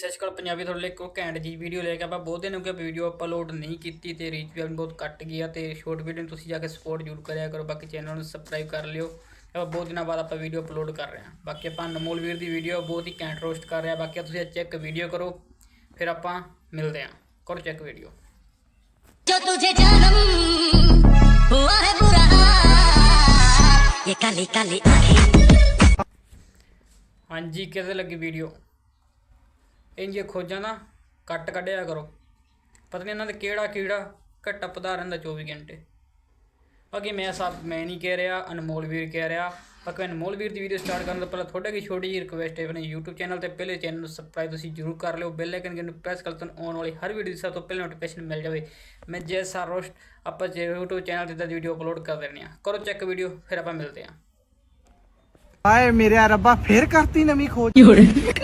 ਸਤਿ ਸ਼੍ਰੀ ਅਕਾਲ ਪੰਜਾਬੀ ਤੁਹਾਡੇ ਲਈ ਕੋ ਘੈਂਟ ਜੀ ਵੀਡੀਓ ਲੈ ਕੇ ਆਪਾਂ ਬਹੁਤ ਦਿਨ ਹੋ ਗਏ ਵੀਡੀਓ ਅਪਲੋਡ ਨਹੀਂ ਕੀਤੀ ਤੇ ਰੀਚ ਵੀ ਬਹੁਤ ਘਟ ਗਿਆ ਤੇ ਸ਼ੋਰਟ ਵੀਡੀਓ ਨੂੰ ਤੁਸੀਂ ਜਾ ਕੇ ਸਪੋਰਟ ਜ਼ਰੂਰ ਕਰਿਆ ਕਰੋ ਬਾਕੀ ਚੈਨਲ ਨੂੰ ਸਬਸਕ੍ਰਾਈਬ ਕਰ ਲਿਓ। ਆਪਾਂ ਬਹੁਤ ਦਿਨਾਂ ਬਾਅਦ ਆਪਾਂ ਵੀਡੀਓ ਅਪਲੋਡ ਕਰ ਰਹੇ ਹਾਂ। ਬਾਕੀ ਆਪਾਂ ਅਨਮੋਲ ਵੀਰ ਦੀ ਵੀਡੀਓ ਬਹੁਤ ਹੀ ਘੈਂਟ ਰੋਸਟ ਕਰ ਰਿਹਾ ਬਾਕੀ ਤੁਸੀਂ ਚੈੱਕ ਵੀਡੀਓ ਕਰੋ ਫਿਰ ਆਪਾਂ ਮਿਲਦੇ ਹਾਂ। ਕਰੋ ਚੈੱਕ ਵੀਡੀਓ ਜੋ ਤੁਝੇ ਜਨਮ ਹੁਆ ਹੈ ਬੁਰਾ ਇਹ ਕਾਲੀ ਕਾਲੀ ਹਾਂਜੀ ਕਿਵੇਂ ਲੱਗੀ ਵੀਡੀਓ ਇੰਜ ਖੋਜਾਂ ਨਾ, ਕੱਟ ਕੱਢਿਆ ਕਰੋ। ਪਤਾ ਨਹੀਂ ਇਹਨਾਂ ਦੇ ਕਿਹੜਾ ਕੀੜਾ ਘੱਟਾ ਪਦਾ ਰਹਿੰਦਾ 24 ਘੰਟੇ। ਬਾਕੀ ਮੈਂ ਸਭ ਮੈਂ ਨਹੀਂ ਕਹਿ ਰਿਹਾ, ਅਨਮੋਲ ਵੀਰ ਕਹਿ ਰਿਹਾ। ਬਾਕੀ ਅਨਮੋਲ ਵੀਰ ਦੀ ਵੀਡੀਓ ਸਟਾਰਟ ਕਰਨ ਤੋਂ ਪਹਿਲਾਂ ਤੁਹਾਡੇ ਕੀ ਛੋਟੀ ਜਿਹੀ ਰਿਕੁਐਸਟ ਹੈ, ਆਪਣੇ YouTube ਚੈਨਲ ਤੇ ਪਹਿਲੇ ਚੈਨਲ ਨੂੰ ਸਬਸਕ੍ਰਾਈਬ ਤੁਸੀਂ ਜਰੂਰ ਕਰ ਲਿਓ। ਬੈਲ ਆਈਕਨ ਨੂੰ ਪ੍ਰੈਸ ਕਰ ਤੁਹਾਨੂੰ ਆਉਣ ਵਾਲੀ ਹਰ ਵੀਡੀਓ ਦੀ ਸਭ ਤੋਂ ਪਹਿਲਾਂ ਨੋਟੀਫਿਕੇਸ਼ਨ ਮਿਲ ਜਾਵੇ। ਮੈਂ ਜੈਸਾ ਰੋਸਟ, ਆਪਾਂ ਜੇ YouTube ਚੈਨਲ ਤੇ ਤਾਂ ਵੀਡੀਓ ਅਪਲੋਡ ਕਰ ਦਿੰਦੇ ਹਾਂ ਕਰੋ ਚੈੱਕ ਵੀਡੀਓ ਫਿਰ ਆਪਾਂ ਮਿਲਦੇ ਹਾਂ। ਆਏ ਮੇਰੇ ਰੱਬਾ ਫੇਰ ਕਰਤੀ ਨਵੀਂ ਖੋਜ।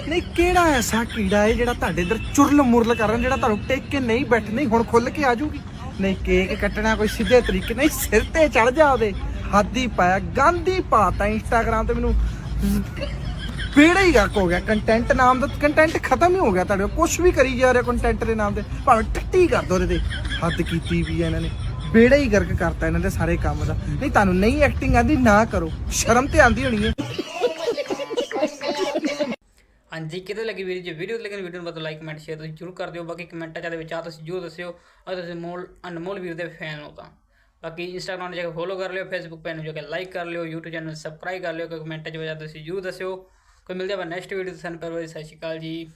ਨਹੀਂ ਕਿਹੜਾ ਐਸਾ ਕੀੜਾ ਹੈ ਜਿਹੜਾ ਤੁਹਾਡੇ ਇਧਰ ਚੁਰਲ ਮੁਰਲ ਕਰਨ ਜਿਹੜਾ ਤੁਹਾਨੂੰ ਟੇਕ ਕੇ ਨਹੀਂ ਬੈਠ ਨਹੀਂ ਹੁਣ ਖੁੱਲ ਕੇ ਆ ਜਾਊਗੀ? ਨਹੀਂ ਕੇਕ ਕੱਟਣਾ ਕੋਈ ਸਿੱਧੇ ਤਰੀਕੇ ਨਹੀਂ ਸਿਰ ਤੇ ਚੜ ਜਾ ਉਹਦੇ। ਹੱਦ ਪਾਇਆ ਗਾਂਧੀ ਪਾਤਾ ਇੰਸਟਾਗ੍ਰਾਮ ਤੇ ਮੈਨੂੰ। ਬੇੜਾ ਹੀ ਗਰਕ ਹੋ ਗਿਆ ਕੰਟੈਂਟ ਨਾਮ ਦਾ ਕੰਟੈਂਟ ਖਤਮ ਹੀ ਹੋ ਗਿਆ ਤੁਹਾਡੇ ਕੁਝ ਵੀ ਕਰੀ ਜਾ ਰਿਹਾ ਕੰਟੈਂਟ ਦੇ ਨਾਮ ਤੇ ਭਾਵੇਂ ਟੱਟੀ ਕਰ ਦੋ ਉਹਦੇ ਤੇ। ਹੱਦ ਕੀਤੀ ਵੀ ਇਹਨਾਂ ਨੇ। ਬੇੜਾ ਹੀ ਗਰਕ ਕਰਤਾ ਇਹਨਾਂ ਦੇ ਸਾਰੇ ਕੰਮ ਦਾ। ਨਹੀਂ, ਤੁਹਾਨੂੰ ਨਹੀਂ ਐਕਟਿੰਗ ਆਂਦੀ, ਨਾ ਕਰੋ। ਸ਼ਰਮ ਤੇ ਆਂਦੀ ਹੋਣੀ ਹੈ ਹਾਂਜੀ, ਕਿਤੇ ਲੱਗੀ ਵੀਰ ਜੀ ਵੀਡੀਓ ਲੱਗੀ ਵੀਡੀਓ ਨੂੰ ਬਤਾ ਲਾਈਕ ਕਮੈਂਟ ਸ਼ੇਅਰ ਤੁਸੀਂ ਜਰੂਰ ਕਰ ਦਿਓ। ਬਾਕੀ ਕਮੈਂਟਾਂ ਚ ਦੇ ਵਿੱਚ ਆ, ਤੁਸੀਂ ਜਰੂਰ ਦੱਸਿਓ। ਅਗਰ ਤੁਸੀਂ ਮੋਲ, ਅਨਮੋਲ ਵੀਰ ਦੇ ਫੈਨ ਹੋ ਤਾਂ। ਬਾਕੀ ਇੰਸਟਾਗ੍ਰਾਮ ਨੂੰ ਜਾ ਕੇ ਫੋਲੋ ਕਰ ਲਿਓ ਫੇਸਬੁੱਕ ਪੈਜ ਨੂੰ ਜਾ ਕੇ ਲਾਈਕ ਕਰ ਲਿਓ, YouTube ਚੈਨਲ ਨੂੰ ਸਬਸਕ੍ਰਾਈਬ ਕਰ ਲਿਓ। ਕੋਈ ਕਮੈਂਟਾਂ ਚ ਵਜਾ ਤੁਸੀਂ ਜਰੂਰ ਦੱਸਿਓ। ਕੋਈ ਮਿਲ ਜਾਵੇ ਨੈਕਸਟ ਵੀਡੀਓ ਤੇ ਸਾਨੂੰ ਪਰ ਸਤਿ ਸ਼੍ਰੀ ਅਕਾਲ ਜੀ।